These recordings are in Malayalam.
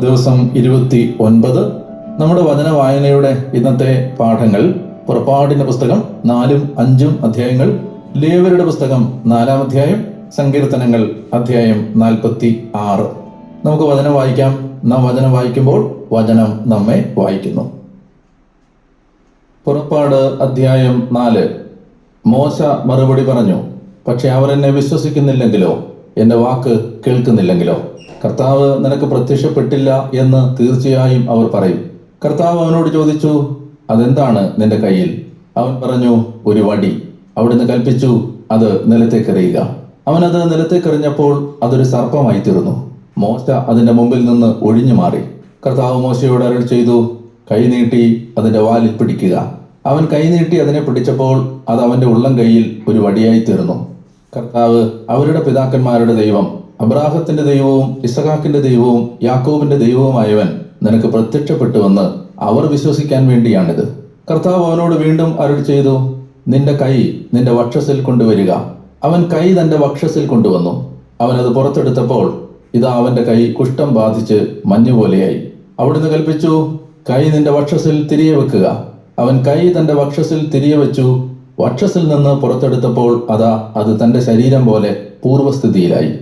ദിവസം ഇരുപത്തി ഒൻപത് നമ്മുടെ വചന വായനയുടെ ഇന്നത്തെ പാഠങ്ങൾ പുറപ്പാടിന്റെ പുസ്തകം നാലും അഞ്ചും അധ്യായങ്ങൾ ലേവരുടെ പുസ്തകം നാലാം അധ്യായം സങ്കീർത്തനങ്ങൾ അധ്യായം നാൽപ്പത്തി ആറ്. നമുക്ക് വചനം വായിക്കാം. നാം വചനം വായിക്കുമ്പോൾ വചനം നമ്മെ വായിക്കുന്നു. പുറപ്പാട് അധ്യായം നാല്. മോശ മറുപടി പറഞ്ഞു പക്ഷെ അവർ എന്നെ വിശ്വസിക്കുന്നില്ലെങ്കിലോ? എന്റെ വാക്ക് കേൾക്കുന്നില്ലെങ്കിലോ? കർത്താവ് നിനക്ക് പ്രത്യക്ഷപ്പെട്ടില്ല എന്ന് തീർച്ചയായും അവർ പറയും. കർത്താവ് അവനോട് ചോദിച്ചു അതെന്താണ് നിന്റെ കയ്യിൽ? അവൻ പറഞ്ഞു ഒരു വടി. അവിടുന്ന് കൽപ്പിച്ചു അത് നിലത്തേക്കെറിയുക അവനത് നിലത്തേക്കെറിഞ്ഞപ്പോൾ അതൊരു സർപ്പമായി തീർന്നു. മോശ അതിന്റെ മുമ്പിൽ നിന്ന് ഒഴിഞ്ഞു മാറി. കർത്താവ് മോശയോട് അരുൾ ചെയ്തു കൈ നീട്ടി അതിന്റെ വാലിൽ പിടിക്കുക. അവൻ കൈ നീട്ടി അതിനെ പിടിച്ചപ്പോൾ അത് അവന്റെ ഉള്ളം കയ്യിൽ ഒരു വടിയായി തീർന്നു. കർത്താവ് അവരുടെ പിതാക്കന്മാരുടെ ദൈവം അബ്രാഹത്തിന്റെ ദൈവവും ഇസഹാക്കിന്റെ ദൈവവും യാക്കോബിന്റെ ദൈവവുമായവൻ നിനക്ക് പ്രത്യക്ഷപ്പെട്ടുവെന്ന് അവർ വിശ്വസിക്കാൻ വേണ്ടിയാണിത്. കർത്താവ് അവനോട് വീണ്ടും അരുൾ ചെയ്തു നിന്റെ കൈ നിന്റെ വക്ഷസിൽ കൊണ്ടുവരിക. അവൻ കൈ തന്റെ വക്ഷസിൽ കൊണ്ടുവന്നു. അവൻ അത് പുറത്തെടുത്തപ്പോൾ ഇതാ അവന്റെ കൈ കുഷ്ഠം ബാധിച്ച് മഞ്ഞുപോലെയായി. അവിടുന്ന് കൽപ്പിച്ചു കൈ നിന്റെ വക്ഷസിൽ തിരികെ വെക്കുക. അവൻ കൈ തന്റെ വക്ഷസിൽ തിരികെ വെച്ചു. വക്ഷസിൽ നിന്ന് പുറത്തെടുത്തപ്പോൾ അതാ അത് തന്റെ ശരീരം പോലെ പൂർവസ്ഥിതിയിലായി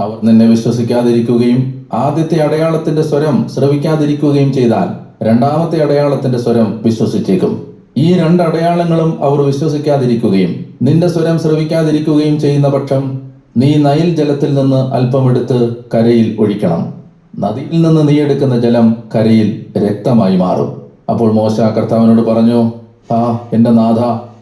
അവർ നിന്നെ വിശ്വസിക്കാതിരിക്കുകയും ആദ്യത്തെ അടയാളത്തിന്റെ സ്വരം ശ്രവിക്കാതിരിക്കുകയും ചെയ്താൽ രണ്ടാമത്തെ അടയാളത്തിന്റെ സ്വരം വിശ്വസിച്ചേക്കും. ഈ രണ്ട് അടയാളങ്ങളും അവർ വിശ്വസിക്കാതിരിക്കുകയും നിന്റെ സ്വരം ശ്രവിക്കാതിരിക്കുകയും ചെയ്യുന്ന പക്ഷം നീ നയിൽ ജലത്തിൽ നിന്ന് അല്പമെടുത്ത് കരയിൽ ഒഴിക്കണം. നദിയിൽ നിന്ന് നീ എടുക്കുന്ന ജലം കരയിൽ രക്തമായി മാറും. അപ്പോൾ മോശ കർത്താവിനോട് പറഞ്ഞു ആ എന്റെ നാഥ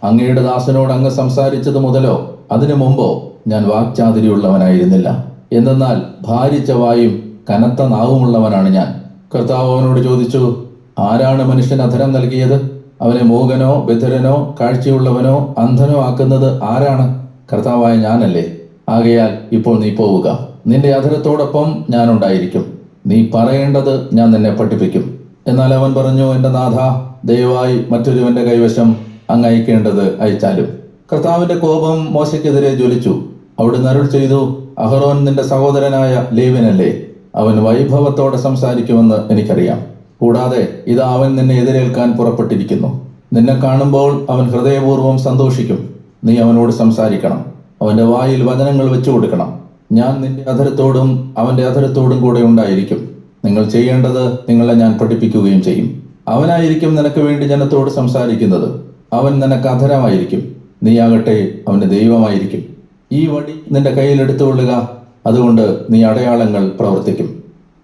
അങ്ങയുടെ ദാസനോട് അങ്ങ് സംസാരിച്ചത് മുതലോ? അതിനു മുമ്പോ ഞാൻ വാക്ചാതിരിയുള്ളവനായിരുന്നില്ല എന്തെന്നാൽ ഭാരിച്ച വായും കനത്ത നാവുമുള്ളവനാണ് ഞാൻ. കർത്താവ് അവനോട് ചോദിച്ചു ആരാണ് മനുഷ്യൻ അധരം നൽകിയത്? അവനെ മൂകനോ ബധിരനോ കാഴ്ചയുള്ളവനോ അന്ധനോ ആക്കുന്നത് ആരാണ്? കർത്താവായ ഞാനല്ലേ. ആകയാൽ ഇപ്പോൾ നീ പോവുക. നിന്റെ അധരത്തോടൊപ്പം ഞാനുണ്ടായിരിക്കും. നീ പറയേണ്ടത് ഞാൻ നിന്നെ പഠിപ്പിക്കും. എന്നാൽ അവൻ പറഞ്ഞു എന്റെ നാഥ ദയവായി മറ്റൊരുവന്റെ കൈവശം അങ്ങ് അയക്കേണ്ടത് അയച്ചാലും. കർത്താവിന്റെ കോപം മോശയ്ക്കെതിരെ ജ്വലിച്ചു. അവിടുന്ന് അരുൾ ചെയ്തു അഹറോൻ നിന്റെ സഹോദരനായ ലേവിനല്ലേ അവൻ വൈഭവത്തോടെ സംസാരിക്കുമെന്ന് എനിക്കറിയാം. കൂടാതെ ഇതാ അവൻ നിന്നെ എതിരേൽക്കാൻ പുറപ്പെട്ടിരിക്കുന്നു. നിന്നെ കാണുമ്പോൾ അവൻ ഹൃദയപൂർവം സന്തോഷിക്കും. നീ അവനോട് സംസാരിക്കണം. അവന്റെ വായിൽ വചനങ്ങൾ വെച്ചു കൊടുക്കണം. ഞാൻ നിന്റെ അധരത്തോടും അവന്റെ അധരത്തോടും കൂടെ ഉണ്ടായിരിക്കും. നിങ്ങൾ ചെയ്യേണ്ടത് നിങ്ങളെ ഞാൻ പഠിപ്പിക്കുകയും ചെയ്യും. അവനായിരിക്കും നിനക്ക് വേണ്ടി ജനത്തോട് സംസാരിക്കുന്നത്. അവൻ നിനക്ക് അധരമായിരിക്കും. നീയാകട്ടെ അവന്റെ ദൈവമായിരിക്കും. ഈ വടി നിന്റെ കയ്യിൽ എടുത്തുകൊള്ളുക. അതുകൊണ്ട് നീ അടയാളങ്ങൾ പ്രവർത്തിക്കും.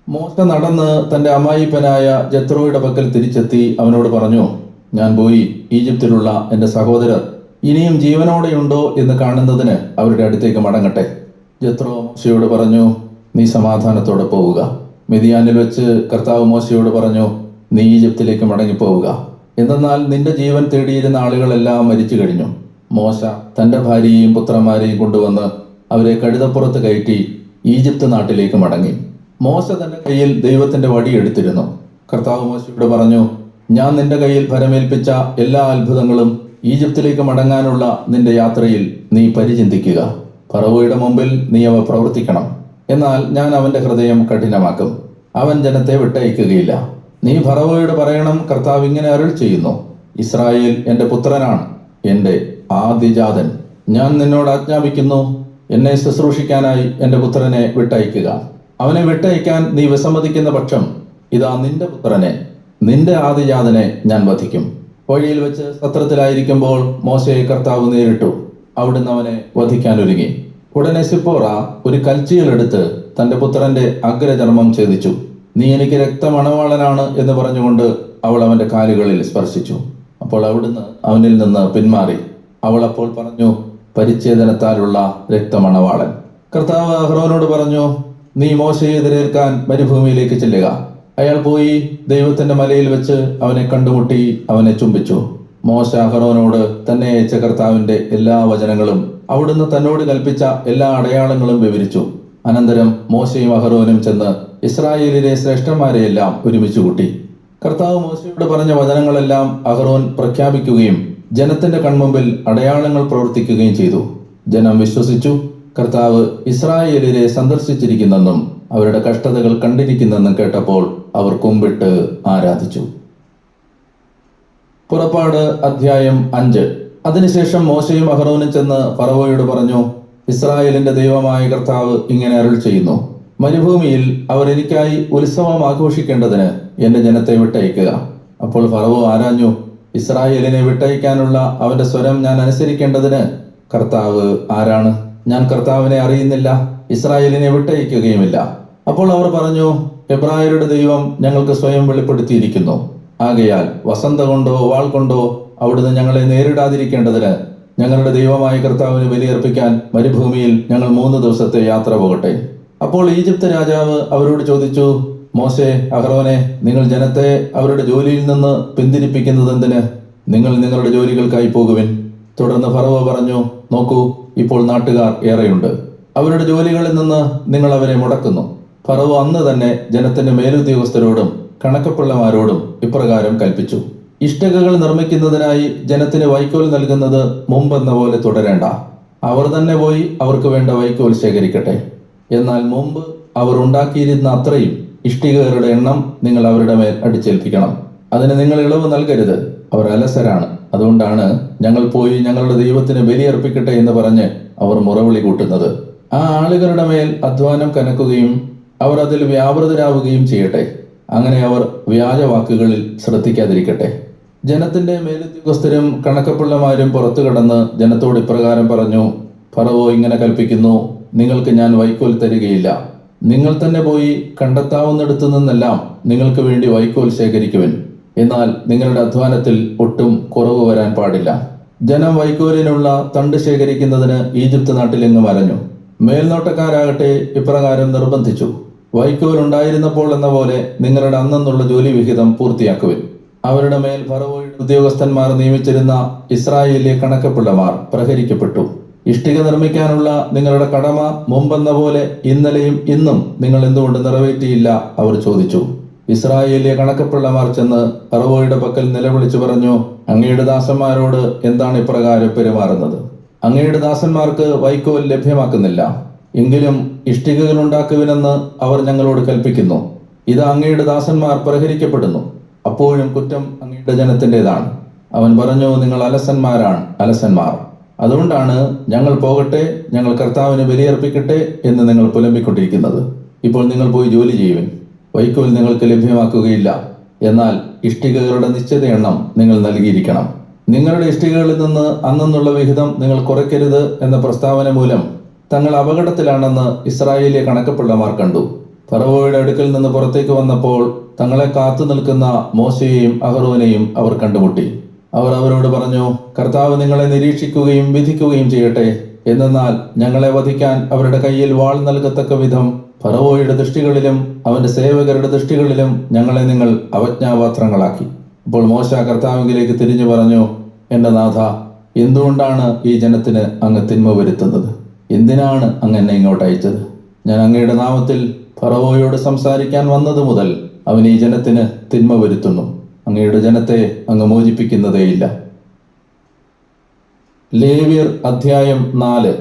മോശ നടന്ന് തന്റെ അമ്മായിപ്പനായ ജത്രോയുടെ പക്കൽ തിരിച്ചെത്തി അവനോട് പറഞ്ഞു ഞാൻ പോയി ഈജിപ്തിലുള്ള എന്റെ സഹോദരർ ഇനിയും ജീവനോടെയുണ്ടോ എന്ന് കാണുന്നതിന് അവരുടെ അടുത്തേക്ക് മടങ്ങട്ടെ. ജത്രോ മോശയോട് പറഞ്ഞു നീ സമാധാനത്തോടെ പോവുക. മെതിയാനിൽ വെച്ച് കർത്താവ് മോശയോട് പറഞ്ഞു നീ ഈജിപ്തിലേക്ക് മടങ്ങിപ്പോവുക. എന്തെന്നാൽ നിന്റെ ജീവൻ തേടിയിരുന്ന ആളുകളെല്ലാം മരിച്ചു കഴിഞ്ഞു മോശ തന്റെ ഭാര്യയെയും പുത്രന്മാരെയും കൊണ്ടുവന്ന് അവരെ കഴുതപ്പുറത്ത് കയറ്റി ഈജിപ്ത് നാട്ടിലേക്ക് മടങ്ങി. മോശ തന്റെ കയ്യിൽ ദൈവത്തിന്റെ വടി എടുത്തിരുന്നു. കർത്താവ് മോശയോട് പറഞ്ഞു ഞാൻ നിന്റെ കയ്യിൽ ഫലമേൽപ്പിച്ച എല്ലാ അത്ഭുതങ്ങളും ഈജിപ്തിലേക്ക് മടങ്ങാനുള്ള നിന്റെ യാത്രയിൽ നീ പരിചിന്തിക്കുക. പറവയുടെ മുമ്പിൽ നീ അവ പ്രവർത്തിക്കണം. എന്നാൽ ഞാൻ അവന്റെ ഹൃദയം കഠിനമാക്കും. അവൻ ജനത്തെ വിട്ടയക്കുകയില്ല. നീ ഫറവോയോട് പറയണം കർത്താവ് ഇങ്ങനെ അരുൾ ചെയ്യുന്നു. ഇസ്രായേൽ എന്റെ പുത്രനാണ്. എന്റെ ആദിജാതൻ ഞാൻ നിന്നോട് ആജ്ഞാപിക്കുന്നു എന്നെ ശുശ്രൂഷിക്കാനായി എന്റെ പുത്രനെ വിട്ടയക്കുക. അവനെ വിട്ടയക്കാൻ നീ വിസമ്മതിക്കുന്ന പക്ഷം ഇതാ നിന്റെ പുത്രനെ നിന്റെ ആദിജാതനെ ഞാൻ വധിക്കും. വഴിയിൽ വെച്ച് സത്രത്തിലായിരിക്കുമ്പോൾ മോശയെ കർത്താവ് നേരിട്ടു അവിടുന്ന് അവനെ വധിക്കാൻ ഒരുങ്ങി. ഉടനെ സിപ്പോറ ഒരു കൽച്ചിയിലെടുത്ത് തന്റെ പുത്രന്റെ അഗ്രചർമ്മം ഛേദിച്ചു. നീ എനിക്ക് രക്തമണവാളനാണ് എന്ന് പറഞ്ഞുകൊണ്ട് അവൾ അവന്റെ കാലുകളിൽ സ്പർശിച്ചു. അപ്പോൾ അവിടുന്ന് അവനിൽ നിന്ന് പിന്മാറി. അവൾ അപ്പോൾ പറഞ്ഞു പരിച്ഛേദനത്താലുള്ള രക്തമണവാളൻ. കർത്താവ് അഹ്റോനോട് പറഞ്ഞു നീ മോശയെ എതിരേൽക്കാൻ മരുഭൂമിയിലേക്ക് ചെല്ലുക. അയാൾ പോയി ദൈവത്തിന്റെ മലയിൽ വെച്ച് അവനെ കണ്ടുമുട്ടി അവനെ ചുംബിച്ചു. മോശ അഹ്റോനോട് തന്നെ അയച്ച കർത്താവിന്റെ എല്ലാ വചനങ്ങളും അവിടുന്ന് തന്നോട് കൽപ്പിച്ച എല്ലാ അടയാളങ്ങളും വിവരിച്ചു. അനന്തരം മോശയും അഹ്റോനും ചെന്ന് ഇസ്രായേലിലെ ശ്രേഷ്ഠന്മാരെയെല്ലാം ഒരുമിച്ച് കൂട്ടി. കർത്താവ് മോശയോട് പറഞ്ഞ വചനങ്ങളെല്ലാം അഹ്റോൻ പ്രഖ്യാപിക്കുകയും ജനത്തിന്റെ കൺമുമ്പിൽ അടയാളങ്ങൾ പ്രവർത്തിക്കുകയും ചെയ്തു. ജനം വിശ്വസിച്ചു കർത്താവ് ഇസ്രായേലിനെ സന്ദർശിച്ചിരിക്കുന്നെന്നും അവരുടെ കഷ്ടതകൾ കണ്ടിരിക്കുന്നെന്നും കേട്ടപ്പോൾ അവർ കുമ്പിട്ട് ആരാധിച്ചു. പുറപ്പാട് അധ്യായം അഞ്ച്. അതിനുശേഷം മോശയും അഹ്റോനും ചെന്ന് ഫറവോയോട് പറഞ്ഞു ഇസ്രായേലിന്റെ ദൈവമായ കർത്താവ് ഇങ്ങനെ അരുൾ ചെയ്യുന്നു മരുഭൂമിയിൽ അവർ എനിക്കായി ഉത്സവം ആഘോഷിക്കേണ്ടതിന് എന്റെ ജനത്തെ വിട്ടയക്കുക. അപ്പോൾ ഫറവോ ആരാഞ്ഞു ഇസ്രായേലിനെ വിട്ടയക്കാനുള്ള അവന്റെ സ്വരം ഞാൻ അനുസരിക്കേണ്ടതിന് കർത്താവ് ആരാണ്? ഞാൻ കർത്താവിനെ അറിയുന്നില്ല ഇസ്രായേലിനെ വിട്ടയക്കുകയുമില്ല. അപ്പോൾ അവർ പറഞ്ഞു എബ്രായരുടെ ദൈവം ഞങ്ങൾക്ക് സ്വയം വെളിപ്പെടുത്തിയിരിക്കുന്നു. ആകയാൽ വസന്ത കൊണ്ടോ വാൾ കൊണ്ടോ അവിടുന്ന് ഞങ്ങളെ നേരിടാതിരിക്കേണ്ടതിന് ഞങ്ങളുടെ ദൈവമായ കർത്താവിന് ബലിയർപ്പിക്കാൻ മരുഭൂമിയിൽ ഞങ്ങൾ മൂന്ന് ദിവസത്തെ യാത്ര പോകട്ടെ. അപ്പോൾ ഈജിപ്ത് രാജാവ് അവരോട് ചോദിച്ചു മോശെ അഹ്റോനെ നിങ്ങൾ ജനത്തെ അവരുടെ ജോലിയിൽ നിന്ന് പിന്തിരിപ്പിക്കുന്നത് എന്തിന്? നിങ്ങൾ നിങ്ങളുടെ ജോലികൾക്കായി പോകുവിൻ. തുടർന്ന് ഫറവോ പറഞ്ഞു നോക്കൂ ഇപ്പോൾ നാട്ടുകാർ ഏറെയുണ്ട്. അവരുടെ ജോലികളിൽ നിന്ന് നിങ്ങൾ അവരെ മുടക്കുന്നു. ഫറവോ അന്ന് തന്നെ ജനത്തിന്റെ മേലുദ്യോഗസ്ഥരോടും കണക്കപ്പിള്ളമാരോടും ഇപ്രകാരം കൽപ്പിച്ചു. ഇഷ്ടകകൾ നിർമ്മിക്കുന്നതിനായി ജനത്തിന് വൈക്കോൽ നൽകുന്നത് മുമ്പെന്ന പോലെ തുടരേണ്ട. അവർ തന്നെ പോയി അവർക്ക് വേണ്ട വൈക്കോൽ ശേഖരിക്കട്ടെ. എന്നാൽ മുമ്പ് അവർ ഉണ്ടാക്കിയിരുന്ന അത്രയും ഇഷ്ടികകളുടെ എണ്ണം നിങ്ങൾ അവരുടെ മേൽ അടിച്ചേൽപ്പിക്കണം. അതിന് നിങ്ങൾ ഇളവ് നൽകരുത്. അവർ അലസരാണ്. അതുകൊണ്ടാണ് ഞങ്ങൾ പോയി ഞങ്ങളുടെ ദൈവത്തിന് ബലിയർപ്പിക്കട്ടെ എന്ന് പറഞ്ഞ് അവർ മുറവിളി കൂട്ടുന്നത്. ആ ആളുകളുടെ മേൽ അധ്വാനം കനക്കുകയും അവർ അതിൽ വ്യാപൃതരാവുകയും ചെയ്യട്ടെ. അങ്ങനെ അവർ വ്യാജവാക്കുകളിൽ ശ്രദ്ധിക്കാതിരിക്കട്ടെ. ജനത്തിന്റെ മേലുദ്യോഗസ്ഥരും കണക്കപ്പിള്ളമാരും പുറത്തു കടന്ന് ജനത്തോട് ഇപ്രകാരം പറഞ്ഞു ഫറവോ ഇങ്ങനെ കൽപ്പിക്കുന്നു. നിങ്ങൾക്ക് ഞാൻ വൈക്കോൽ തരികയില്ല. നിങ്ങൾ തന്നെ പോയി കണ്ടെത്താവുന്നിടത്തു നിന്നെല്ലാം നിങ്ങൾക്ക് വേണ്ടി വൈക്കോൽ ശേഖരിക്കുവൻ. എന്നാൽ നിങ്ങളുടെ അധ്വാനത്തിൽ ഒട്ടും കുറവ് വരാൻ പാടില്ല. ജനം വൈക്കോലിനുള്ള തണ്ട് ശേഖരിക്കുന്നതിന് ഈജിപ്ത് നാട്ടിലെങ്ങും അരഞ്ഞു മേൽനോട്ടക്കാരാകട്ടെ ഇപ്രകാരം നിർബന്ധിച്ചു. വൈക്കോൽ ഉണ്ടായിരുന്നപ്പോൾ എന്ന പോലെ നിങ്ങളുടെ അന്നെന്നുള്ള ജോലി വിഹിതം പൂർത്തിയാക്കുവിൻ. അവരുടെ മേൽ ഫറവോയുടെ ഉദ്യോഗസ്ഥന്മാർ നിയമിച്ചിരുന്ന ഇസ്രായേലിലെ കണക്കപ്പിള്ളമാർ പ്രഹരിക്കപ്പെട്ടു. ഇഷ്ടിക നിർമ്മിക്കാനുള്ള നിങ്ങളുടെ കടമ മുമ്പെന്ന പോലെ ഇന്നലെയും ഇന്നും നിങ്ങൾ എന്തുകൊണ്ട് നിറവേറ്റിയില്ല? അവർ ചോദിച്ചു. ഇസ്രായേലിലെ കണക്കപ്പിള്ളമാർ ചെന്ന് പറവോയുടെ പക്കൽ നിലവിളിച്ചു പറഞ്ഞു അങ്ങയുടെ ദാസന്മാരോട് എന്താണ് ഇപ്രകാരം പെരുമാറുന്നത്? അങ്ങയുടെ ദാസന്മാർക്ക് വൈക്കോൽ ലഭ്യമാക്കുന്നില്ല. എങ്കിലും ഇഷ്ടികകൾ ഉണ്ടാക്കുവിനെന്ന് അവർ ഞങ്ങളോട് കൽപ്പിക്കുന്നു. ഇത് അങ്ങയുടെ ദാസന്മാർ പ്രഹരിക്കപ്പെടുന്നു. അപ്പോഴും കുറ്റം അങ്ങയുടെ ജനത്തിന്റെതാണ്. അവൻ പറഞ്ഞു നിങ്ങൾ അലസന്മാരാണ് അലസന്മാർ. അതുകൊണ്ടാണ് ഞങ്ങൾ പോകട്ടെ ഞങ്ങൾ കർത്താവിന് ബലിയർപ്പിക്കട്ടെ എന്ന് നിങ്ങൾ പുലമ്പിക്കൊണ്ടിരിക്കുന്നത്. ഇപ്പോൾ നിങ്ങൾ പോയി ജോലി ചെയ്യുവിൻ. വൈക്കോൽ നിങ്ങൾക്ക് ലഭ്യമാക്കുകയില്ല. എന്നാൽ ഇഷ്ടികകളുടെ നിശ്ചിത എണ്ണം നിങ്ങൾ നൽകിയിരിക്കണം. നിങ്ങളുടെ ഇഷ്ടികകളിൽ നിന്ന് അന്നെന്നുള്ള വിഹിതം നിങ്ങൾ കുറയ്ക്കരുത് എന്ന പ്രസ്താവന മൂലം തങ്ങൾ അപകടത്തിലാണെന്ന് ഇസ്രായേലിലെ കണക്കപ്പിള്ളമാർ കണ്ടു. ഫറവോയുടെ അടുക്കൽ നിന്ന് പുറത്തേക്ക് വന്നപ്പോൾ തങ്ങളെ കാത്തു നിൽക്കുന്ന മോശയെയും അഹറോനെയും അവർ കണ്ടുമുട്ടി. അവർ അവരോട് പറഞ്ഞു കർത്താവ് നിങ്ങളെ നിരീക്ഷിക്കുകയും വിധിക്കുകയും ചെയ്യട്ടെ. എന്നാൽ ഞങ്ങളെ വധിക്കാൻ അവരുടെ കയ്യിൽ വാൾ നൽകത്തക്ക വിധം ഫറവോയുടെ ദൃഷ്ടികളിലും അവന്റെ സേവകരുടെ ദൃഷ്ടികളിലും ഞങ്ങളെ നിങ്ങൾ അവജ്ഞാപാത്രങ്ങളാക്കി അപ്പോൾ മോശ കർത്താവിലേക്ക് തിരിഞ്ഞു പറഞ്ഞു എന്റെ നാഥ എന്തുകൊണ്ടാണ് ഈ ജനത്തിന് അങ്ങ് തിന്മ വരുത്തുന്നത്? എന്തിനാണ് അങ്ങ് എന്നെ ഇങ്ങോട്ട് അയച്ചത്? ഞാൻ അങ്ങയുടെ നാമത്തിൽ ഫറവോയോട് സംസാരിക്കാൻ വന്നത് മുതൽ അവൻ ഈ ജനത്തിന് തിന്മ വരുത്തുന്നു. അങ്ങയുടെ ജനത്തെ അങ്ങ് മോചിപ്പിക്കുന്നതേയില്ല. ലേവിയർ അധ്യായം നാല്.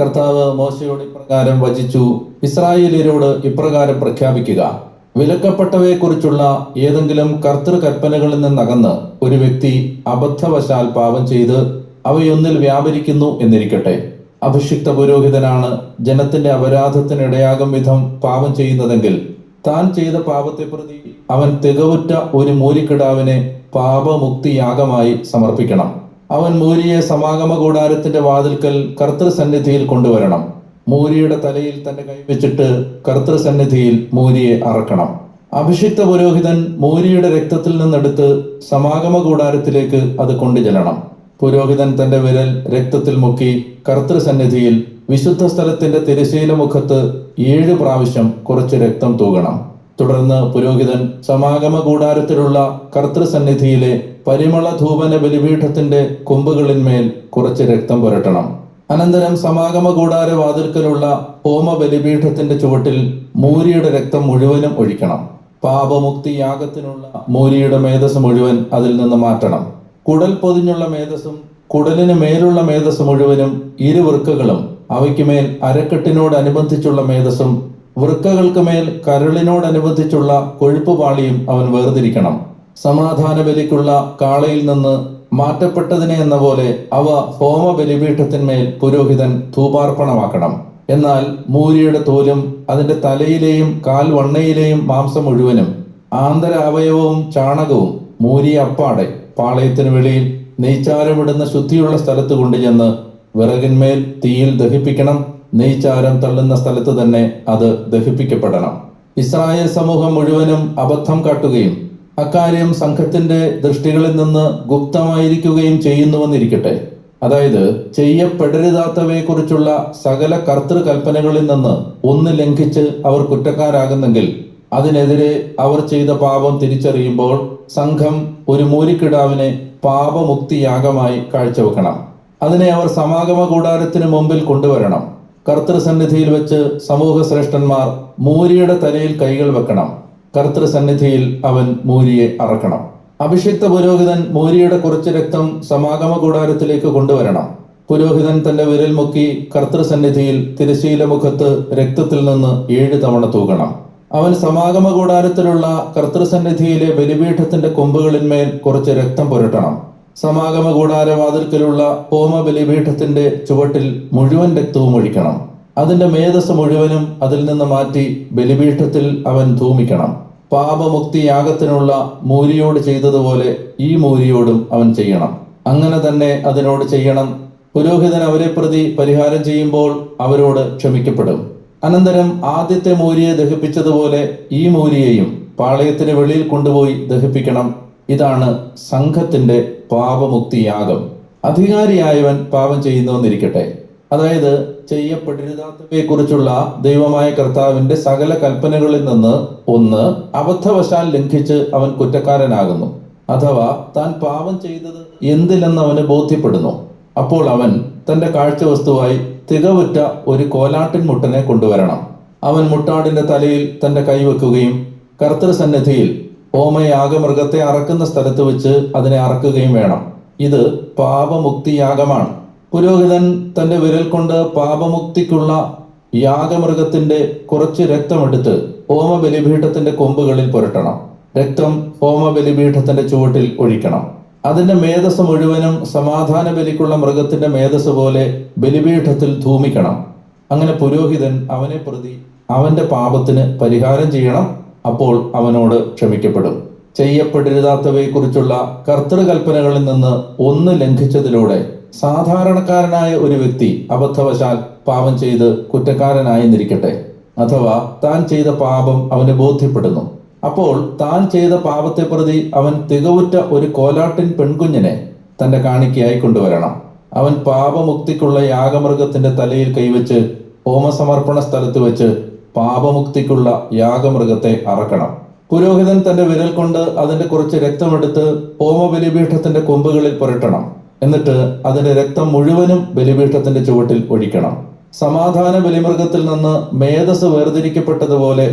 കർത്താവ് മോശയോട് ഇപ്രകാരം വചിച്ചു ഇസ്രായേലിയരോട് ഇപ്രകാരം പ്രഖ്യാപിക്കുക. വിലക്കപ്പെട്ടവയെക്കുറിച്ചുള്ള ഏതെങ്കിലും കർത്തൃകൽപ്പനകളിൽ നിന്നകന്ന് ഒരു വ്യക്തി അബദ്ധവശാൽ പാപം ചെയ്ത് അവയൊന്നിൽ വ്യാപരിക്കുന്നു എന്നിരിക്കട്ടെ. അഭിഷിക്ത പുരോഹിതനാണ് ജനത്തിന്റെ അപരാധത്തിനിടയാകും വിധം പാപം ചെയ്യുന്നതെങ്കിൽ താൻ ചെയ്ത പാപത്തെ പ്രതി അവൻ തികവുറ്റ ഒരു മൂരിക്കിടാവിനെ പാപമുക്തിയാഗമായി സമർപ്പിക്കണം. അവൻ മൂരിയെ സമാഗമ കൂടാരത്തിന്റെ വാതിൽക്കൽ കർത്തൃസന്നിധിയിൽ കൊണ്ടുവരണം. മൂരിയുടെ തലയിൽ തന്റെ കൈവച്ചിട്ട് കർത്തൃസന്നിധിയിൽ മൂരിയെ അറക്കണം. അഭിഷിക്ത പുരോഹിതൻ മൂരിയുടെ രക്തത്തിൽ നിന്നെടുത്ത് സമാഗമ കൂടാരത്തിലേക്ക് അത് കൊണ്ടുചെല്ലണം. പുരോഹിതൻ തന്റെ വിരൽ രക്തത്തിൽ മുക്കി കർത്തൃസന്നിധിയിൽ വിശുദ്ധ സ്ഥലത്തിന്റെ തിരശീല മുഖത്ത് ഏഴ് പ്രാവശ്യം കുറച്ച് രക്തം തൂകണം. തുടർന്ന് പുരോഹിതൻ സമാഗമ കൂടാരത്തിലുള്ള കർത്തൃസന്നിധിയിലെ പരിമള ധൂപന ബലിപീഠത്തിന്റെ കൊമ്പുകളിന്മേൽ കുറച്ച് രക്തം പുരട്ടണം. അനന്തരം സമാഗമ കൂടാര വാതിൽക്കലുള്ള ഹോമ ബലിപീഠത്തിന്റെ ചുവട്ടിൽ മൂരിയുടെ രക്തം മുഴുവനും ഒഴിക്കണം. പാപമുക്തി യാഗത്തിനുള്ള മൂരിയുടെ മേധസ് മുഴുവൻ അതിൽ നിന്ന് മാറ്റണം. കുടൽ പൊതിഞ്ഞുള്ള മേധസ്സും കുടലിന് മേലുള്ള മേധസ് മുഴുവനും ഇരുവൃക്കകളും അവയ്ക്ക് മേൽ അരക്കെട്ടിനോടനുബന്ധിച്ചുള്ള മേധസ്സും വൃക്കകൾക്ക് മേൽ കരളിനോടനുബന്ധിച്ചുള്ള കൊഴുപ്പ് പാളിയും അവൻ വേർതിരിക്കണം. സമാധാന ബലിക്കുള്ള കാളയിൽ നിന്ന് മാറ്റപ്പെട്ടതിനെ എന്ന പോലെ അവ ഹോമ ബലിപീഠത്തിന്മേൽ പുരോഹിതൻ ധൂപാർപ്പണമാക്കണം. എന്നാൽ മൂരിയുടെ തോലും അതിന്റെ തലയിലെയും കാൽ വണ്ണയിലെയും മാംസം മുഴുവനും ആന്തര അവയവവും ചാണകവും മൂരിയ അപ്പാടെ പാളയത്തിന് വെളിയിൽ നെയ്ച്ചാരമിടുന്ന ശുദ്ധിയുള്ള സ്ഥലത്ത് കൊണ്ടുചെന്ന് വിറകിന്മേൽ തീയിൽ ദഹിപ്പിക്കണം. നെയ്ച്ചാരം തള്ളുന്ന സ്ഥലത്ത് തന്നെ അത് ദഹിപ്പിക്കപ്പെടണം. ഇസ്രായേൽ സമൂഹം മുഴുവനും അബദ്ധം കാട്ടുകയും അക്കാര്യം സംഘത്തിന്റെ ദൃഷ്ടികളിൽ നിന്ന് ഗുപ്തമായിരിക്കുകയും ചെയ്യുന്നുവെന്നിരിക്കട്ടെ. അതായത് ചെയ്യപ്പെടരുതാത്തവയെക്കുറിച്ചുള്ള സകല കർത്തൃ കൽപ്പനകളിൽ നിന്ന് ഒന്ന് ലംഘിച്ച് അവർ കുറ്റക്കാരാകുന്നെങ്കിൽ അതിനെതിരെ അവർ ചെയ്ത പാപം തിരിച്ചറിയുമ്പോൾ സംഘം ഒരു മൂരിക്കിടാവിനെ പാപമുക്തിയാഗമായി കാഴ്ചവെക്കണം. അതിനെ അവർ സമാഗമ കൂടാരത്തിന് മുമ്പിൽ കൊണ്ടുവരണം. കർത്തൃസന്നിധിയിൽ വെച്ച് സമൂഹ ശ്രേഷ്ഠന്മാർ മൂരിയുടെ തലയിൽ കൈകൾ വെക്കണം. കർത്തൃസന്നിധിയിൽ അവൻ മൂരിയെ അറക്കണം. അഭിഷിക്ത പുരോഹിതൻ മൂരിയുടെ കുറച്ച് രക്തം സമാഗമ കൂടാരത്തിലേക്ക് കൊണ്ടുവരണം. പുരോഹിതൻ തന്റെ വിരൽ മുക്കി കർത്തൃസന്നിധിയിൽ തിരശീല മുഖത്ത് രക്തത്തിൽ നിന്ന് ഏഴ് തവണ തൂകണം. അവൻ സമാഗമ കൂടാരത്തിലുള്ള കർത്തൃസന്നിധിയിലെ ബലിപീഠത്തിന്റെ കൊമ്പുകളിന്മേൽ കുറച്ച് രക്തം പുരട്ടണം. സമാഗമ കൂടാരവാതിൽക്കലുള്ള ഹോമ ബലിപീഠത്തിന്റെ ചുവട്ടിൽ മുഴുവൻ രക്തവും ഒഴിക്കണം. അതിന്റെ മേധസ് മുഴുവനും അതിൽ നിന്ന് മാറ്റി ബലിപീഠത്തിൽ അവൻ ധൂമിക്കണം പാപമുക്തി യാഗത്തിനുള്ള മൂരിയോട് ചെയ്തതുപോലെ ഈ മൂരിയോടും അവൻ ചെയ്യണം. അങ്ങനെ തന്നെ അതിനോട് ചെയ്യണം. പുരോഹിതൻ അവരെ പ്രതി പരിഹാരം ചെയ്യുമ്പോൾ അവരോട് ക്ഷമിക്കപ്പെടും. അനന്തരം ആദ്യത്തെ മൂരിയെ ദഹിപ്പിച്ചതുപോലെ ഈ മൂരിയെയും പാളയത്തിന് വെളിയിൽ കൊണ്ടുപോയി ദഹിപ്പിക്കണം. ഇതാണ് സംഘത്തിന്റെ പാപമുക്തി യാഗം അധികാരിയായവൻ പാപം ചെയ്യുന്നുവെന്നിരിക്കട്ടെ. അതായത് ചെയ്യപ്പെടരുതാത്തവയെ കുറിച്ചുള്ള ദൈവമായ കർത്താവിന്റെ സകല കൽപ്പനകളിൽ നിന്ന് ഒന്ന് അബദ്ധവശാൽ ലംഘിച്ച് അവൻ കുറ്റക്കാരനാകുന്നു. അഥവാ താൻ പാപം ചെയ്തത് എന്തിലെന്ന് അവന് ബോധ്യപ്പെടുന്നു. അപ്പോൾ അവൻ തന്റെ കാഴ്ചവസ്തുവായി തികവുറ്റ ഒരു കോലാട്ടിൻ മുട്ടനെ കൊണ്ടുവരണം. അവൻ മുട്ടാടിന്റെ തലയിൽ തന്റെ കൈവെക്കുകയും കർത്തൃസന്നിധിയിൽ ഹോമയാഗമൃഗത്തെ അറക്കുന്ന സ്ഥലത്ത് വെച്ച് അതിനെ അറക്കുകയും വേണം. ഇത് പാപമുക്തിയാഗമാണ്. പുരോഹിതൻ തന്റെ വിരൽ കൊണ്ട് പാപമുക്തിക്കുള്ള യാഗമൃഗത്തിന്റെ കുറച്ച് രക്തമെടുത്ത് ഹോമ ബലിപീഠത്തിന്റെ കൊമ്പുകളിൽ പുരട്ടണം. രക്തം ഹോമ ബലിപീഠത്തിന്റെ ചുവട്ടിൽ ഒഴിക്കണം. അതിന്റെ മേധസ് മുഴുവനും സമാധാന ബലിക്കുള്ള മൃഗത്തിന്റെ മേധസ് പോലെ ബലിപീഠത്തിൽ ധൂമിക്കണം അങ്ങനെ പുരോഹിതൻ അവനെ പ്രതി അവന്റെ പാപത്തിന് പരിഹാരം ചെയ്യണം. അപ്പോൾ അവനോട് ക്ഷമിക്കപ്പെടും. ചെയ്യപ്പെടരുതാത്തവയെക്കുറിച്ചുള്ള കർത്തൃകൽപ്പനകളിൽ നിന്ന് ഒന്ന് ലംഘിച്ചതിലൂടെ സാധാരണക്കാരനായ ഒരു വ്യക്തി അബദ്ധവശാൽ പാപം ചെയ്ത് കുറ്റക്കാരനായി കുറ്റക്കാരനായെന്നിരിക്കട്ടെ അഥവാ താൻ ചെയ്ത പാപം അവന് ബോധ്യപ്പെടുന്നു. അപ്പോൾ താൻ ചെയ്ത പാപത്തെ പ്രതി അവൻ തികവുറ്റ ഒരു കോലാട്ടിൻ പെൺകുഞ്ഞിനെ തന്റെ കാണിക്കയായി കൊണ്ടുവരണം. അവൻ പാപമുക്തിക്കുള്ള യാഗമൃഗത്തിന്റെ തലയിൽ കൈവച്ച് ഹോമസമർപ്പണ സ്ഥലത്ത് വെച്ച് പാപമുക്തിക്കുള്ള യാഗമൃഗത്തെ അറക്കണം. പുരോഹിതൻ തന്റെ വിരൽ കൊണ്ട് അതിന്റെ കുറച്ച് രക്തമെടുത്ത് ഹോമബലിപീഠത്തിന്റെ കൊമ്പുകളിൽ പുരട്ടണം. എന്നിട്ട് അതിന്റെ രക്തം മുഴുവനും ബലിപീഠത്തിന്റെ ചുവട്ടിൽ ഒഴിക്കണം. സമാധാന ബലിമൃഗത്തിൽ നിന്ന് മേധസ് വേർതിരിക്കപ്പെട്ടതുപോലെ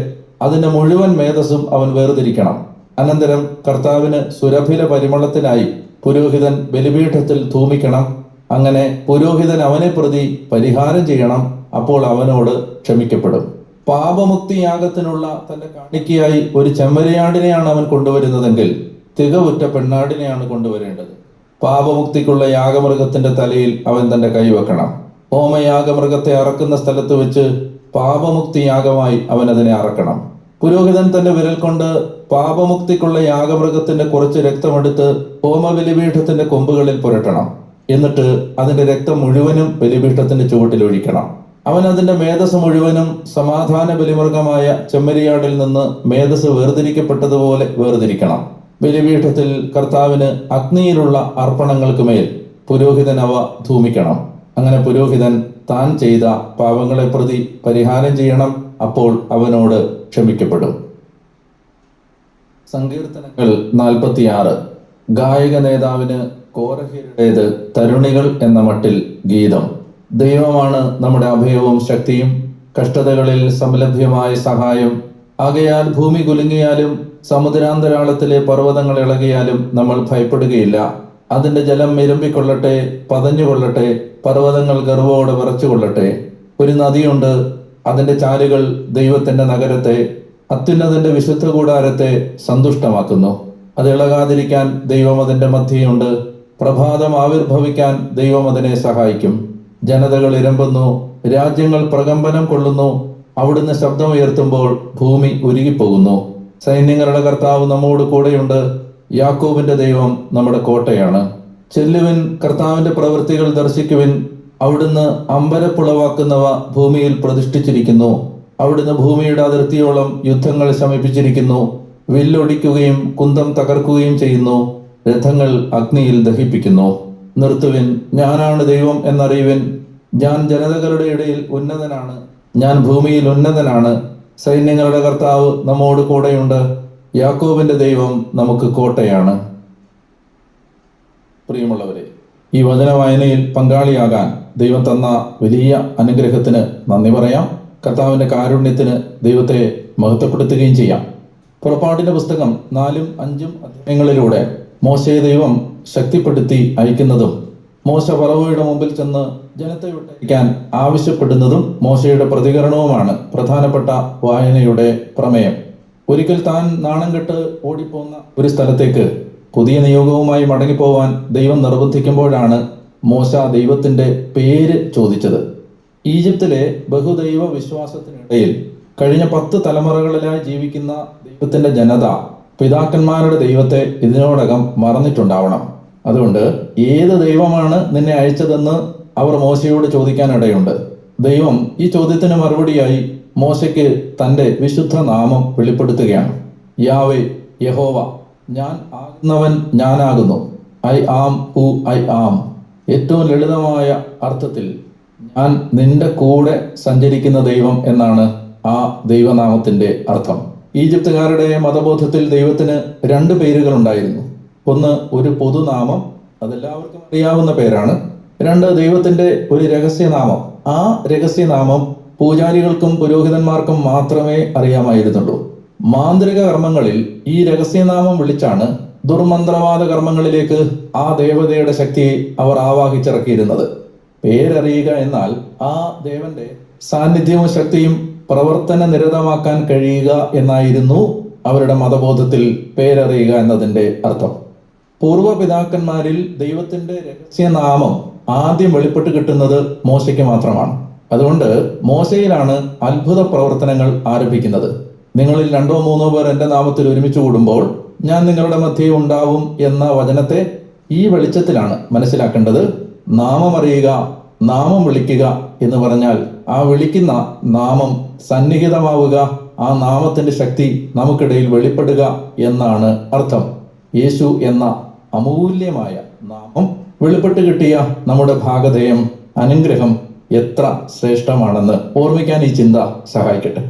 അതിന്റെ മുഴുവൻ മേധസ്സും അവൻ വേർതിരിക്കണം. അനന്തരം കർത്താവിന് സുരഭില പരിമളത്തിനായി പുരോഹിതൻ ബലിപീഠത്തിൽ ധൂമിക്കണം അങ്ങനെ പുരോഹിതൻ അവനെ പ്രതി പരിഹാരം ചെയ്യണം. അപ്പോൾ അവനോട് ക്ഷമിക്കപ്പെടും. പാപമുക്തിയാഗത്തിനുള്ള തന്റെ കാണിക്കയായി ഒരു ചെമ്മരിയാടിനെയാണ് അവൻ കൊണ്ടുവരുന്നതെങ്കിൽ തികവുറ്റ പെണ്ണാടിനെയാണ് കൊണ്ടുവരേണ്ടത്. പാപമുക്തിക്കുള്ള യാഗമൃഗത്തിന്റെ തലയിൽ അവൻ തന്റെ കൈ വെക്കണം. ഹോമയാഗമൃഗത്തെ അറക്കുന്ന സ്ഥലത്ത് വെച്ച് പാപമുക്തിയാഗമായി അവൻ അതിനെ അറക്കണം. പുരോഹിതൻ തന്റെ വിരൽ കൊണ്ട് പാപമുക്തിക്കുള്ള യാഗമൃഗത്തിന്റെ കുറച്ച് രക്തമെടുത്ത് ഹോമബലിപീഠത്തിന്റെ കൊമ്പുകളിൽ പുരട്ടണം. എന്നിട്ട് അതിന്റെ രക്തം മുഴുവനും ബലിപീഠത്തിന്റെ ചുവട്ടിൽ ഒഴിക്കണം. അവൻ അതിന്റെ മേധസ് മുഴുവനും സമാധാന ബലിമൃഗമായ ചെമ്മരിയാടിൽ നിന്ന് മേധസ് വേർതിരിക്കപ്പെട്ടതുപോലെ വേർതിരിക്കണം. ബലിപീഠത്തിൽ കർത്താവിന് അഗ്നിയിലുള്ള അർപ്പണങ്ങൾക്ക് മേൽ പുരോഹിതൻ അവ ധൂമിക്കണം. അങ്ങനെ പുരോഹിതൻ താൻ ചെയ്ത പാവങ്ങളെ പ്രതി പരിഹാരം ചെയ്യണം. അപ്പോൾ അവനോട് ക്ഷമിക്കപ്പെടും. സങ്കീർത്തനങ്ങൾ നാൽപ്പത്തിയാറ്. ഗായക നേതാവിന് കോരഹിയുടേത് തരുണികൾ എന്ന മട്ടിൽ ഗീതം. ദൈവമാണ് നമ്മുടെ അഭയവും ശക്തിയും. കഷ്ടതകളിൽ സംലഭ്യമായ സഹായം. ആകയാൽ ഭൂമി കുലുങ്ങിയാലും സമുദ്രാന്തരാളത്തിലെ പർവതങ്ങൾ ഇളകിയാലും നമ്മൾ ഭയപ്പെടുകയില്ല. അതിന്റെ ജലം മിരമ്പിക്കൊള്ളട്ടെ പതഞ്ഞുകൊള്ളട്ടെ പർവതങ്ങൾ ഗർവോടെ വിറച്ചുകൊള്ളട്ടെ. ഒരു നദിയുണ്ട് അതിന്റെ ചാലുകൾ ദൈവത്തിന്റെ നഗരത്തെ അത്യുന്നതിന്റെ വിശുദ്ധ കൂടാരത്തെ സന്തുഷ്ടമാക്കുന്നു. അത് ഇളകാതിരിക്കാൻ ദൈവം അതിന്റെ മധ്യയുണ്ട്. പ്രഭാതം ആവിർഭവിക്കാൻ ദൈവം അതിനെ സഹായിക്കും. ജനതകൾ ഇരമ്പുന്നു രാജ്യങ്ങൾ പ്രകമ്പനം കൊള്ളുന്നു. അവിടുന്ന് ശബ്ദമുയർത്തുമ്പോൾ ഭൂമി ഉരുകിപ്പോകുന്നു. സൈന്യങ്ങളുടെ കർത്താവ് നമ്മോട് കൂടെയുണ്ട്. യാക്കോബിന്റെ ദൈവം നമ്മുടെ കോട്ടയാണ്. ചെല്ലുവിൻ കർത്താവിന്റെ പ്രവൃത്തികൾ ദർശിക്കുവിൻ. അവിടുന്ന് അമ്പരപ്പുളവാക്കുന്നവ ഭൂമിയിൽ പ്രതിഷ്ഠിച്ചിരിക്കുന്നു. അവിടുന്ന് ഭൂമിയുടെ അതിർത്തിയോളം യുദ്ധങ്ങൾ ശമിപ്പിച്ചിരിക്കുന്നു. വില്ലൊടിക്കുകയും കുന്തം തകർക്കുകയും ചെയ്യുന്നു. രഥങ്ങൾ അഗ്നിയിൽ ദഹിപ്പിക്കുന്നു. നിർത്തുവിൻ ഞാനാണ് ദൈവം എന്നറിയുവിൻ. ഞാൻ ജനതകളുടെ ഇടയിൽ ഉന്നതനാണ്. ഞാൻ ഭൂമിയിൽ ഉന്നതനാണ്. സൈന്യങ്ങളുടെ കർത്താവ് നമ്മോട് കൂടെയുണ്ട്. യാക്കോബിന്റെ ദൈവം നമുക്ക് കോട്ടയാണ്. പ്രിയമുള്ളവരെ ഈ വചന വായനയിൽ പങ്കാളിയാകാൻ ദൈവം തന്ന വലിയ അനുഗ്രഹത്തിന് നന്ദി പറയാം. കർത്താവിന്റെ കാരുണ്യത്തിന് ദൈവത്തെ മഹത്വപ്പെടുത്തുകയും ചെയ്യാം. പുറപ്പാടിന്റെ പുസ്തകം നാലും അഞ്ചും അധ്യായങ്ങളിലൂടെ മോശയെ ദൈവം ശക്തിപ്പെടുത്തി അയക്കുന്നതും മോശ പറവയുടെ മുമ്പിൽ ചെന്ന് ജനത്തെ വിട്ടയക്കാൻ ആവശ്യപ്പെടുന്നതും മോശയുടെ പ്രതികരണവുമാണ് പ്രധാനപ്പെട്ട വായനയുടെ പ്രമേയം. ഒരിക്കൽ താൻ നാണം കെട്ട് ഓടിപ്പോന്ന ഒരു സ്ഥലത്തേക്ക് പുതിയ നിയോഗവുമായി മടങ്ങിപ്പോവാൻ ദൈവം നിർബന്ധിക്കുമ്പോഴാണ് മോശ ദൈവത്തിന്റെ പേര് ചോദിച്ചത്. ഈജിപ്തിലെ ബഹുദൈവ വിശ്വാസത്തിനിടയിൽ കഴിഞ്ഞ പത്ത് തലമുറകളിലായി ജീവിക്കുന്ന ദൈവത്തിന്റെ ജനത പിതാക്കന്മാരുടെ ദൈവത്തെ ഇതിനോടകം മറന്നിട്ടുണ്ടാവണം. അതുകൊണ്ട് ഏത് ദൈവമാണ് നിന്നെ അയച്ചതെന്ന് അവർ മോശയോട് ചോദിക്കാനിടയുണ്ട്. ദൈവം ഈ ചോദ്യത്തിന് മറുപടിയായി മോശയ്ക്ക് തന്റെ വിശുദ്ധ നാമം വെളിപ്പെടുത്തുകയാണ്. യാവേ യഹോവ ഞാൻ ആകുന്നവൻ ഞാനാകുന്നു. I am who I am. ഏറ്റവും ലളിതമായ അർത്ഥത്തിൽ ഞാൻ നിന്റെ കൂടെ സഞ്ചരിക്കുന്ന ദൈവം എന്നാണ് ആ ദൈവനാമത്തിന്റെ അർത്ഥം. ഈജിപ്തുകാരുടെ മതബോധത്തിൽ ദൈവത്തിന് രണ്ട് പേരുകൾ ഉണ്ടായിരുന്നു ഒന്ന് ഒരു പൊതുനാമം അതെല്ലാവർക്കും അറിയാവുന്ന പേരാണ്. രണ്ട് ദൈവത്തിന്റെ ഒരു രഹസ്യനാമം. ആ രഹസ്യനാമം പൂജാരികൾക്കും പുരോഹിതന്മാർക്കും മാത്രമേ അറിയാമായിരുന്നുള്ളൂ. മാന്ത്രിക കർമ്മങ്ങളിൽ ഈ രഹസ്യനാമം വിളിച്ചാണ് ദുർമന്ത്രവാദ കർമ്മങ്ങളിലേക്ക് ആ ദേവതയുടെ ശക്തിയെ അവർ ആവാഹിച്ചിറക്കിയിരുന്നത്. പേരറിയുക എന്നാൽ ആ ദേവന്റെ സാന്നിധ്യവും ശക്തിയും പ്രവർത്തന നിരതമാക്കാൻ കഴിയുക എന്നായിരുന്നു അവരുടെ മതബോധത്തിൽ പേരറിയുക എന്നതിന്റെ അർത്ഥം. പൂർവ പിതാക്കന്മാരിൽ ദൈവത്തിന്റെ രഹസ്യനാമം ആദ്യം വെളിപ്പെട്ട് കിട്ടുന്നത് മോശയ്ക്ക് മാത്രമാണ്. അതുകൊണ്ട് മോശയിലാണ് അത്ഭുത പ്രവർത്തനങ്ങൾ ആരംഭിക്കുന്നത്. നിങ്ങളിൽ രണ്ടോ മൂന്നോ പേർ എന്റെ നാമത്തിൽ ഒരുമിച്ച് കൂടുമ്പോൾ ഞാൻ നിങ്ങളുടെ മധ്യേ ഉണ്ടാവും എന്ന വചനത്തെ ഈ വെളിച്ചത്തിലാണ് മനസ്സിലാക്കേണ്ടത്. നാമമറിയുക നാമം വിളിക്കുക എന്ന് പറഞ്ഞാൽ ആ വിളിക്കുന്ന നാമം സന്നിഹിതമാവുക ആ നാമത്തിന്റെ ശക്തി നമുക്കിടയിൽ വെളിപ്പെടുക എന്നാണ് അർത്ഥം. യേശു എന്ന അമൂല്യമായ നാമം വെളിപ്പെട്ട് കിട്ടിയ നമ്മുടെ ഭാഗധേയം അനുഗ്രഹം എത്ര ശ്രേഷ്ഠമാണെന്ന് ഓർമ്മിക്കാൻ ഈ ചിന്ത സഹായിക്കട്ടെ.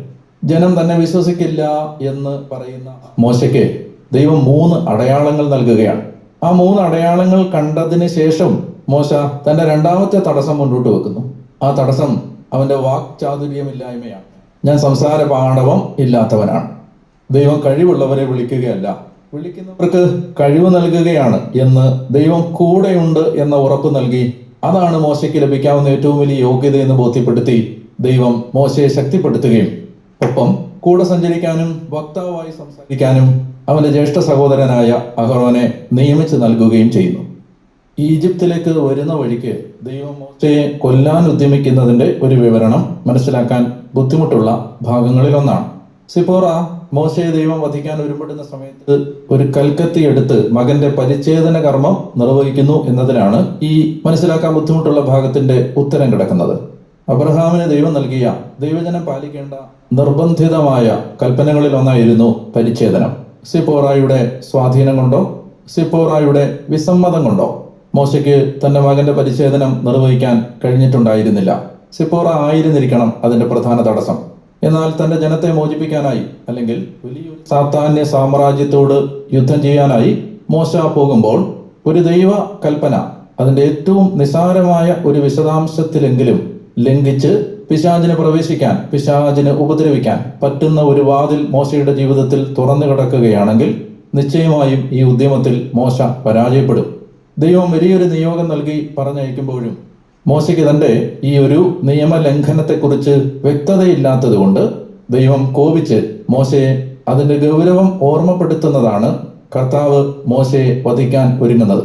ജനം തന്നെ വിശ്വസിക്കില്ല എന്ന് പറയുന്ന മോശയ്ക്ക് ദൈവം മൂന്ന് അടയാളങ്ങൾ നൽകുകയാണ്. ആ മൂന്ന് അടയാളങ്ങൾ കണ്ടതിന് ശേഷം മോശ തന്റെ രണ്ടാമത്തെ തടസ്സം മുന്നോട്ട് വെക്കുന്നു. ആ തടസ്സം അവന്റെ വാക്ചാതുര്യമില്ലായ്മയാണ് ഞാൻ സംസാര പാണ്ഡവം ഇല്ലാത്തവനാണ്. ദൈവം കഴിവുള്ളവരെ വിളിക്കുകയല്ല. വിളിക്കുന്നവർക്ക് കഴിവ് നൽകുകയാണ് എന്ന് ദൈവം കൂടെയുണ്ട് എന്ന ഉറപ്പ് നൽകി അതാണ് മോശയ്ക്ക് ലഭിക്കാവുന്ന ഏറ്റവും വലിയ യോഗ്യത എന്ന് ബോധ്യപ്പെടുത്തി ദൈവം മോശയെ ശക്തിപ്പെടുത്തുകയും ഒപ്പം കൂടെ സഞ്ചരിക്കാനും വക്താവായി സംസാരിക്കാനും അവന്റെ ജ്യേഷ്ഠ സഹോദരനായ അഹറോനെ നിയമിച്ചു നൽകുകയും ചെയ്യുന്നു. ഈജിപ്തിലേക്ക് വരുന്ന വഴിക്ക് ദൈവം മോശയെ കൊല്ലാൻ ഉദ്യമിക്കുന്നതിന്റെ ഒരു വിവരണം മനസ്സിലാക്കാൻ ബുദ്ധിമുട്ടുള്ള ഭാഗങ്ങളിൽ ഒന്നാണ് സിപ്പോറ മോശയെ ദൈവം വധിക്കാൻ ഒരുമ്പെടുന്ന സമയത്ത് ഒരു കൽക്കത്തി എടുത്ത് മകന്റെ പരിച്ഛേദന കർമ്മം നിർവഹിക്കുന്നു എന്നതിനാണ് ഈ മനസ്സിലാക്കാൻ ബുദ്ധിമുട്ടുള്ള ഭാഗത്തിന്റെ ഉത്തരം കിടക്കുന്നത്. അബ്രഹാമിന് ദൈവം നൽകിയ ദൈവജനം പാലിക്കേണ്ട നിർബന്ധിതമായ കൽപ്പനകളിൽ ഒന്നായിരുന്നു പരിച്ഛേദനം. സിപ്പോറായുടെ സ്വാധീനം കൊണ്ടോ സിപ്പോറായുടെ വിസമ്മതം കൊണ്ടോ മോശയ്ക്ക് തന്റെ മകന്റെ പരിച്ഛേദനം നിർവഹിക്കാൻ കഴിഞ്ഞിട്ടുണ്ടായിരുന്നില്ല. സിപ്പോറ ആയിരുന്നിരിക്കണം അതിന്റെ പ്രധാന തടസ്സം. എന്നാൽ തന്റെ ജനത്തെ മോചിപ്പിക്കാനായി അല്ലെങ്കിൽ വലിയ സാത്താന്യ സാമ്രാജ്യത്തോട് യുദ്ധം ചെയ്യാനായി മോശ പോകുമ്പോൾ ഒരു ദൈവ കൽപ്പന അതിന്റെ ഏറ്റവും നിസാരമായ ഒരു വിശദാംശത്തിലെങ്കിലും ലംഘിച്ച് പിശാചിനെ പ്രവേശിക്കാൻ പിശാചിനെ ഉപദ്രവിക്കാൻ പറ്റുന്ന ഒരു വാതിൽ മോശയുടെ ജീവിതത്തിൽ തുറന്നു കിടക്കുകയാണെങ്കിൽ നിശ്ചയമായും ഈ ഉദ്യമത്തിൽ മോശ പരാജയപ്പെടും. ദൈവം വലിയൊരു നിയോഗം നൽകി പറഞ്ഞയക്കുമ്പോഴും മോശയ്ക്ക് തന്റെ ഈ ഒരു നിയമലംഘനത്തെക്കുറിച്ച് വ്യക്തതയില്ലാത്തത് കൊണ്ട് ദൈവം കോപിച്ച് മോശയെ അതിന്റെ ഗൗരവം ഓർമ്മപ്പെടുത്തുന്നതാണ് കർത്താവ് മോശയെ വധിക്കാൻ ഒരുങ്ങുന്നത്.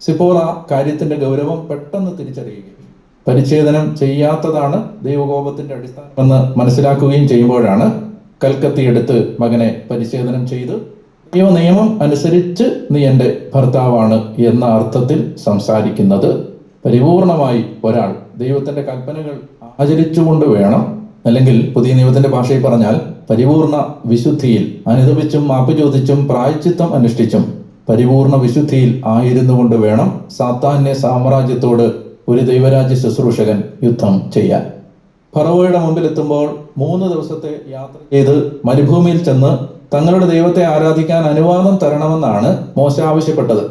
സിപ്പോറ കാര്യത്തിന്റെ ഗൗരവം പെട്ടെന്ന് തിരിച്ചറിയുകയും പരിച്ഛേദനം ചെയ്യാത്തതാണ് ദൈവകോപത്തിന്റെ അടിസ്ഥാനമെന്ന് മനസ്സിലാക്കുകയും ചെയ്യുമ്പോഴാണ് കൽക്കത്തി എടുത്ത് മകനെ പരിച്ഛേദനം ചെയ്ത് ദൈവ നിയമം അനുസരിച്ച് നീ എന്റെ ഭർത്താവാണ് എന്ന അർത്ഥത്തിൽ സംസാരിക്കുന്നത്. പരിപൂർണമായി ഒരാൾ ദൈവത്തിന്റെ കൽപ്പനകൾ ആചരിച്ചുകൊണ്ട് വേണം. അല്ലെങ്കിൽ പുതിയ നിയമത്തിന്റെ ഭാഷയിൽ പറഞ്ഞാൽ പരിപൂർണ വിശുദ്ധിയിൽ അനുദപിച്ചും മാപ്പ് ചോദിച്ചും പ്രായച്ചിത്തം അനുഷ്ഠിച്ചും പരിപൂർണ വിശുദ്ധിയിൽ ആയിരുന്നു കൊണ്ട് വേണം സാത്താന്യ സാമ്രാജ്യത്തോട് ഒരു ദൈവരാജ്യ ശുശ്രൂഷകൻ യുദ്ധം ചെയ്യാൻ. ഫറവോയുടെ മുമ്പിലെത്തുമ്പോൾ മൂന്ന് ദിവസത്തെ യാത്ര ചെയ്ത് മരുഭൂമിയിൽ ചെന്ന് തങ്ങളുടെ ദൈവത്തെ ആരാധിക്കാൻ അനുവാദം തരണമെന്നാണ് മോശ ആവശ്യപ്പെട്ടത്.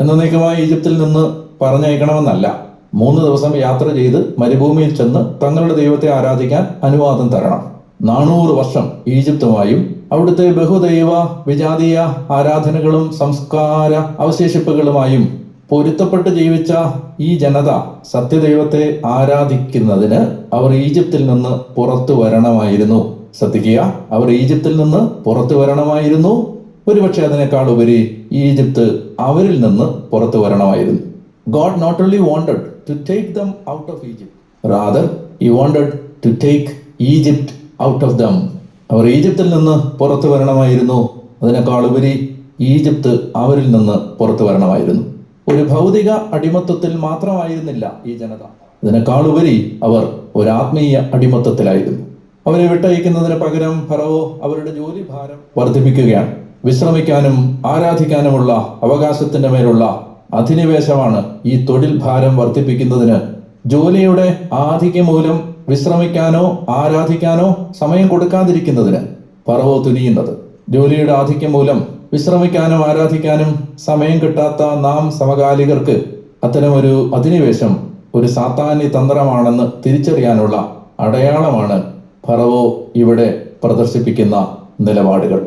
എന്നേക്കുമായി ഈജിപ്തിൽ നിന്ന് പറഞ്ഞയക്കണമെന്നല്ല. മൂന്ന് ദിവസം യാത്ര ചെയ്ത് മരുഭൂമിയിൽ ചെന്ന് തങ്ങളുടെ ദൈവത്തെ ആരാധിക്കാൻ അനുവാദം തരണം. നാനൂറ് വർഷം ഈജിപ്തുമായും അവിടുത്തെ ബഹുദൈവ വിജാതീയ ആരാധനകളും സംസ്കാര അവശേഷിപ്പുകളുമായും പൊരുത്തപ്പെട്ട് ജീവിച്ച ഈ ജനത സത്യദൈവത്തെ ആരാധിക്കുന്നതിന് അവർ ഈജിപ്തിൽ നിന്ന് പുറത്തു വരണമായിരുന്നു. ശ്രദ്ധിക്കുക അവർ ഈജിപ്തിൽ നിന്ന് പുറത്തു വരണമായിരുന്നു. ഒരുപക്ഷെ അതിനേക്കാൾ ഉപരി ഈജിപ്ത് അവരിൽ നിന്ന് പുറത്തു വരണമായിരുന്നു. God not only wanted to take them out of Egypt rather he wanted to take Egypt out of them അവർ ഈജിപ്തിൽ നിന്ന് പുറത്തു വരണമായിരുന്നു. അതിനേക്കാൾ ഉപരി ഈജിപ്ത് അവരിൽ നിന്ന് പുറത്തു വരണമായിരുന്നു. ഒരു ഭൗതിക അടിമത്വത്തിൽ മാത്രമായിരുന്നില്ല ഈ ജനത. അതിനേക്കാളുപരി അവർ ഒരു ആത്മീയ അടിമത്വത്തിലായിരുന്നു അവരെ വിട്ടയക്കുന്നതിന് പകരം ഫറവോ അവരുടെ ജോലി ഭാരം വർദ്ധിപ്പിക്കുകയാണ്. വിശ്രമിക്കാനും ആരാധിക്കാനുമുള്ള അവകാശത്തിന്റെ മേലുള്ള അധിനിവേശമാണ് ഈ തൊഴിൽ ഭാരം വർദ്ധിപ്പിക്കുന്നതിന്. ജോലിയുടെ ആധിക്യം മൂലം വിശ്രമിക്കാനോ ആരാധിക്കാനോ സമയം കൊടുക്കാതിരിക്കുന്നതിന് ഫറവോ തുനിയുന്നത്. ജോലിയുടെ ആധിക്യം മൂലം വിശ്രമിക്കാനും ആരാധിക്കാനും സമയം കിട്ടാത്ത നാം സമകാലികർക്ക് അത്തരമൊരു അധിനിവേശം ഒരു സാത്താന്യ തന്ത്രമാണെന്ന് തിരിച്ചറിയാനുള്ള അടയാളമാണ് ഫറവോ ഇവിടെ പ്രദർശിപ്പിക്കുന്ന നിലപാടുകൾ.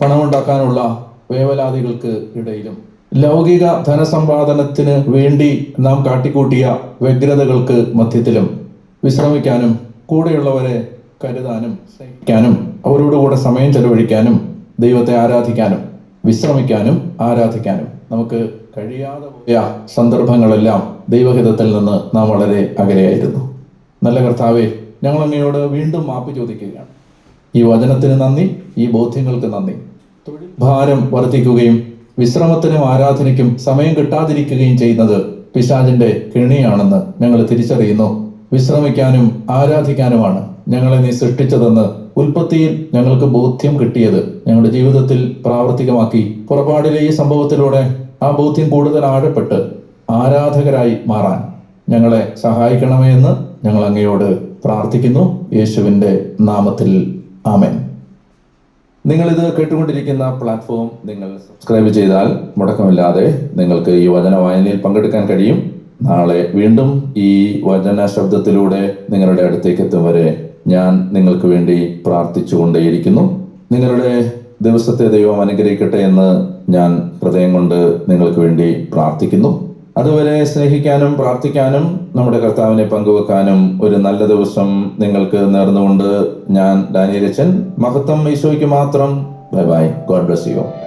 പണമുണ്ടാക്കാനുള്ള വേവലാതികൾക്ക് ഇടയിലും ലൗകിക ധനസമ്പാദനത്തിന് വേണ്ടി നാം കാട്ടിക്കൂട്ടിയ വ്യഗ്രതകൾക്ക് മധ്യത്തിലും വിശ്രമിക്കാനും കൂടെയുള്ളവരെ കരുതാനും സ്നേഹിക്കാനും അവരോട് കൂടെ സമയം ചെലവഴിക്കാനും ദൈവത്തെ ആരാധിക്കാനും വിശ്രമിക്കാനും ആരാധിക്കാനും. നമുക്ക് കഴിയാതെ പോയ സന്ദർഭങ്ങളെല്ലാം ദൈവഹിതത്തിൽ നിന്ന് നാം വളരെ അകലെയായിരുന്നു. നല്ല കർത്താവെ ഞങ്ങൾ അങ്ങയോട് വീണ്ടും മാപ്പ് ചോദിക്കുകയാണ്. ഈ വചനത്തിന് നന്ദി ഈ ബോധ്യങ്ങൾക്ക് നന്ദി. തൊഴിൽ ഭാരം വർദ്ധിക്കുകയും വിശ്രമത്തിനും ആരാധനയ്ക്കും സമയം കിട്ടാതിരിക്കുകയും ചെയ്യുന്നത് പിശാചിന്റെ കെണിയാണെന്ന് ഞങ്ങൾ തിരിച്ചറിയുന്നു. വിശ്രമിക്കാനും ആരാധിക്കാനുമാണ്. ഞങ്ങളെ നീ സൃഷ്ടിച്ചതെന്ന് ഉൽപ്പത്തിയിൽ ഞങ്ങൾക്ക് ബോധ്യം കിട്ടിയത് ഞങ്ങളുടെ ജീവിതത്തിൽ പ്രാവർത്തികമാക്കി. പുറപാടിലെ ഈ സംഭവത്തിലൂടെ ആ ബോധ്യം കൂടുതൽ ആഴപ്പെട്ട് ആരാധകരായി മാറാൻ ഞങ്ങളെ സഹായിക്കണമേ എന്ന് ഞങ്ങൾ അങ്ങയോട് പ്രാർത്ഥിക്കുന്നു. യേശുവിന്റെ നാമത്തിൽ ആമൻ. നിങ്ങളിത് കേട്ടുകൊണ്ടിരിക്കുന്ന പ്ലാറ്റ്ഫോം നിങ്ങൾ സബ്സ്ക്രൈബ് ചെയ്താൽ മുടക്കമില്ലാതെ നിങ്ങൾക്ക് ഈ വചന വായനയിൽ പങ്കെടുക്കാൻ കഴിയും. നാളെ വീണ്ടും ഈ വചന ശബ്ദത്തിലൂടെ നിങ്ങളുടെ അടുത്തേക്ക് എത്തും വരെ ഞാൻ നിങ്ങൾക്ക് വേണ്ടി പ്രാർത്ഥിച്ചുകൊണ്ടേയിരിക്കുന്നു. നിങ്ങളുടെ ദിവസത്തെ ദൈവം അനുഗ്രഹിക്കട്ടെ എന്ന് ഞാൻ ഹൃദയം കൊണ്ട് നിങ്ങൾക്ക് വേണ്ടി പ്രാർത്ഥിക്കുന്നു. അതുവരെ സ്നേഹിക്കാനും പ്രാർത്ഥിക്കാനും നമ്മുടെ കർത്താവിനെ പങ്കുവെക്കാനും ഒരു നല്ല ദിവസം നിങ്ങൾക്ക് നേർന്നുകൊണ്ട് ഞാൻ ഡാനിയലച്ചൻ മഹത്വം ഈശോയ്ക്ക് മാത്രം. Bye bye. God bless you.